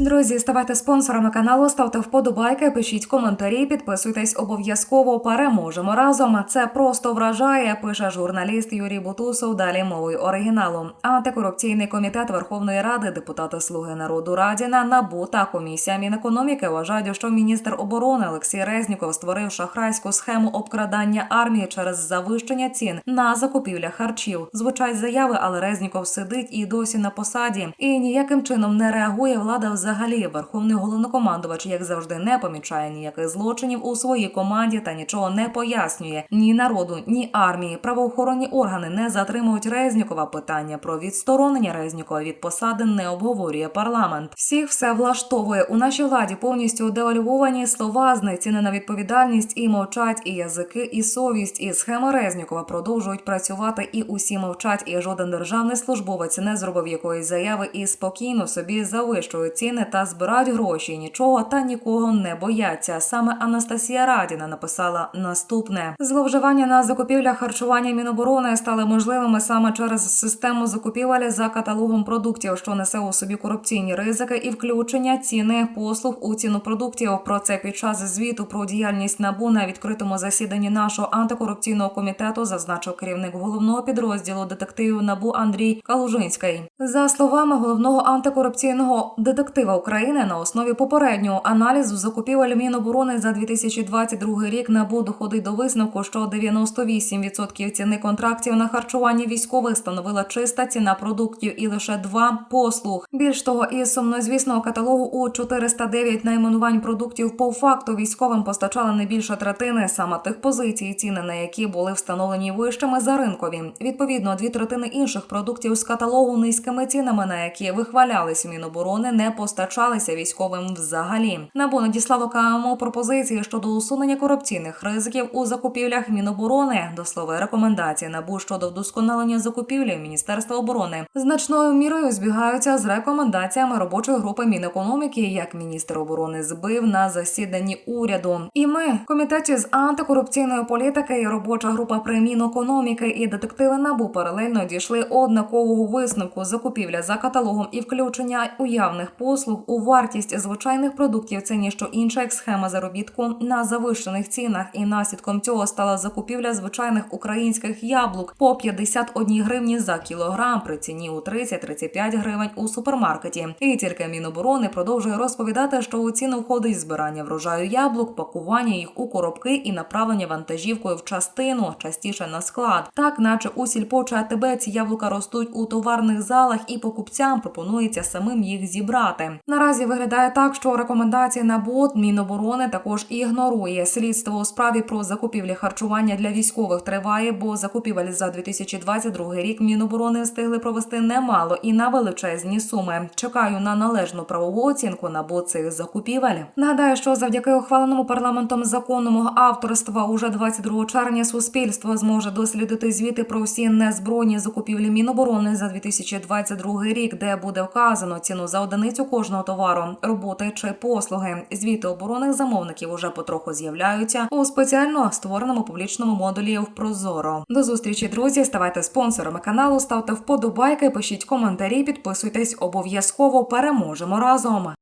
Друзі, ставайте спонсорами каналу, ставте вподобайки, пишіть коментарі, підписуйтесь обов'язково. Переможемо разом. Це просто вражає. Пише журналіст Юрій Бутусов. Далі мовою оригіналу. Антикорупційний комітет Верховної Ради, депутати Слуги народу Радіна, НАБУ та комісія Мінекономіки вважають, що міністр оборони Олексій Резніков створив шахрайську схему обкрадання армії через завищення цін на закупівля харчів. Звучать заяви, але Резніков сидить і досі на посаді, і ніяким чином не реагує влада взагалі. Верховний головнокомандувач, як завжди, не помічає ніяких злочинів у своїй команді та нічого не пояснює ні народу, ні армії. Правоохоронні органи не затримують Резнікова. Питання про відсторонення Резнікова від посади не обговорює парламент. Всіх все влаштовує у нашій владі повністю девальвовані слова, знецінена на відповідальність і мовчать і язики, і совість. І схема Резнікова продовжують працювати, і усі мовчать. І жоден державний службовець не зробив якоїсь заяви і спокійно собі завищують ціни та збирають гроші. Нічого та нікого не бояться. Саме Анастасія Радіна написала наступне: зловживання на закупівлях харчування Міноборони стали можливими саме через систему закупівель за каталогом продуктів, що несе у собі корупційні ризики і включення ціни послуг у ціну продуктів. Про це під час звіту про діяльність НАБУ на відкритому засіданні нашого антикорупційного комітету зазначив керівник головного підрозділу детективів НАБУ Андрій Калужинський. За словами головного антикорупційного детектива України, на основі попереднього аналізу закупівель Міноборони за 2022 рік НАБУ доходить до висновку, що 98% ціни контрактів на харчування військових становила чиста ціна продуктів і лише два послуг. Більш того, із сумнозвісного каталогу у 409 найменувань продуктів по факту військовим постачали не більше третини саме тих позицій, ціни на які були встановлені вищими за ринкові. Відповідно, дві третини інших продуктів з каталогу низькими цінами, на які вихвалялись Міноборони, не постачалися військовим взагалі. НАБУ надіслало КМО пропозиції щодо усунення корупційних ризиків у закупівлях Міноборони. До слова рекомендації НАБУ щодо вдосконалення закупівлі Міністерства оборони значною мірою збігаються з рекомендаціями робочої групи Мінекономіки, як міністр оборони збив на засіданні уряду. І ми, комітеті з антикорупційної політики, і робоча група при Мінекономіки і детективи НАБУ паралельно дійшли однакового висновку закупівля за каталогом і включення уявних послуг у вартість звичайних продуктів. Це ніщо інше як схема заробітку на завищених цінах, і наслідком цього стала закупівля звичайних українських яблук по 51 гривні за кілограм при ціні у 30-35 гривень у супермаркеті. І тільки Міноборони продовжує розповідати, що у ціну входить збирання врожаю яблук, пакування їх у коробки і направлення вантажівкою в частину, частіше на склад. Так, наче у сільпо АТБ ці яблука ростуть у товарних залах, і покупцям пропонується самим їх зібрати. Наразі виглядає так, що рекомендації на бот Міноборони також ігнорує. Слідство у справі про закупівлі харчування для військових триває, бо закупівель за 2022 рік Міноборони встигли провести немало і на величезні суми. Чекаю на належну правову оцінку на бот цих закупівель. Нагадаю, що завдяки ухваленому парламентом закону мого авторства уже 22 червня суспільство зможе дослідити звіти про всі незбройні закупівлі Міноборони за 2022 рік, де буде вказано ціну за одиницю кожного товару, роботи чи послуги. Звіти оборонних замовників уже потроху з'являються у спеціально створеному публічному модулі в Прозоро. До зустрічі, друзі. Ставайте спонсорами каналу, ставте вподобайки, пишіть коментарі, підписуйтесь обов'язково. Переможемо разом.